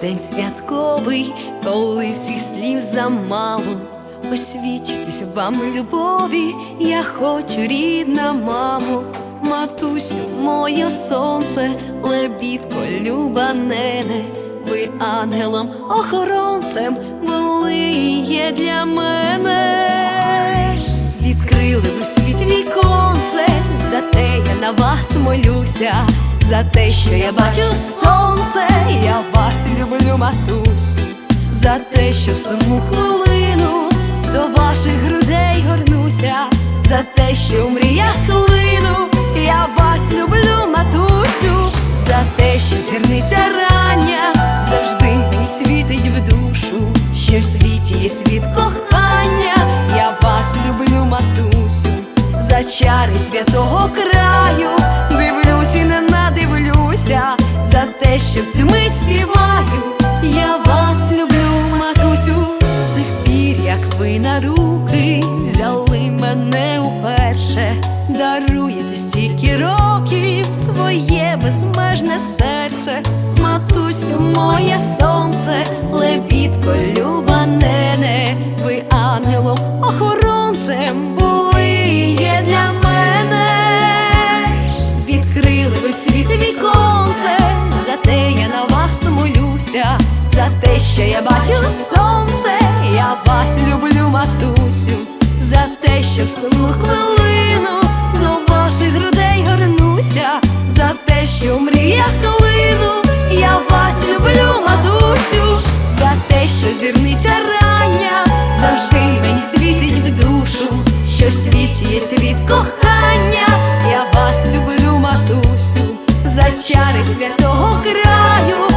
день святковий, коли всіх слів замало, освічитись вам любові, я хочу, рідна мамо, матусю, моє сонце, лебідко, люба нене, ви ангелом, охоронцем були є для мене, відкрили у світ віконце, за те я на вас молюся за те, що я бачу сонце, я вас люблю, матусю, за те, що сумну хвилину до ваших грудей горнуся, за те, що в мріях хлину, я вас люблю, матусю, за те, що зірниця рання завжди мені світить в душу, що в світі є світ кохання, я вас люблю, матусю, за чари святого краю, надивлюся, за те, що в цю мить співаю, я вас люблю, матусю, з тих пір, як ви на руки взяли мене уперше, даруєте стільки років своє безмежне серце, матусю, моє сонце, лебідко, люба нене, ви ангелом, охоронцем були є для за те, що я бачу сонце, я вас люблю, матусю, за те, що в сумну хвилину до ваших грудей горнуся, за те, що в мріях клину, я вас люблю, матусю, за те, що зірниця рання завжди мені світить в душу, що в світі є світ кохання, я вас люблю, матусю, за чари святого краю,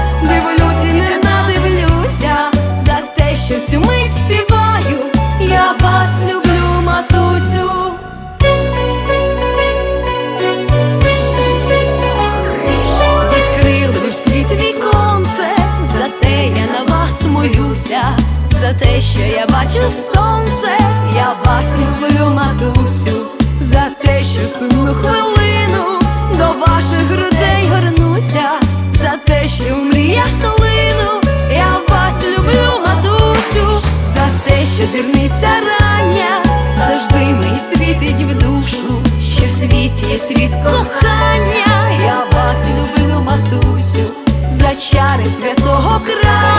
за те, що я бачу сонце, я вас люблю, матусю, за те, що сумну хвилину до ваших грудей горнуся, за те, що в мріях клину, я вас люблю, матусю, за те, що зірниця рання завжди мені світить в душу, що в світі є світ кохання, я вас люблю, матусю, за чари святого краю,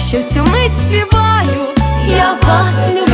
щось умить співаю, я вас люблю.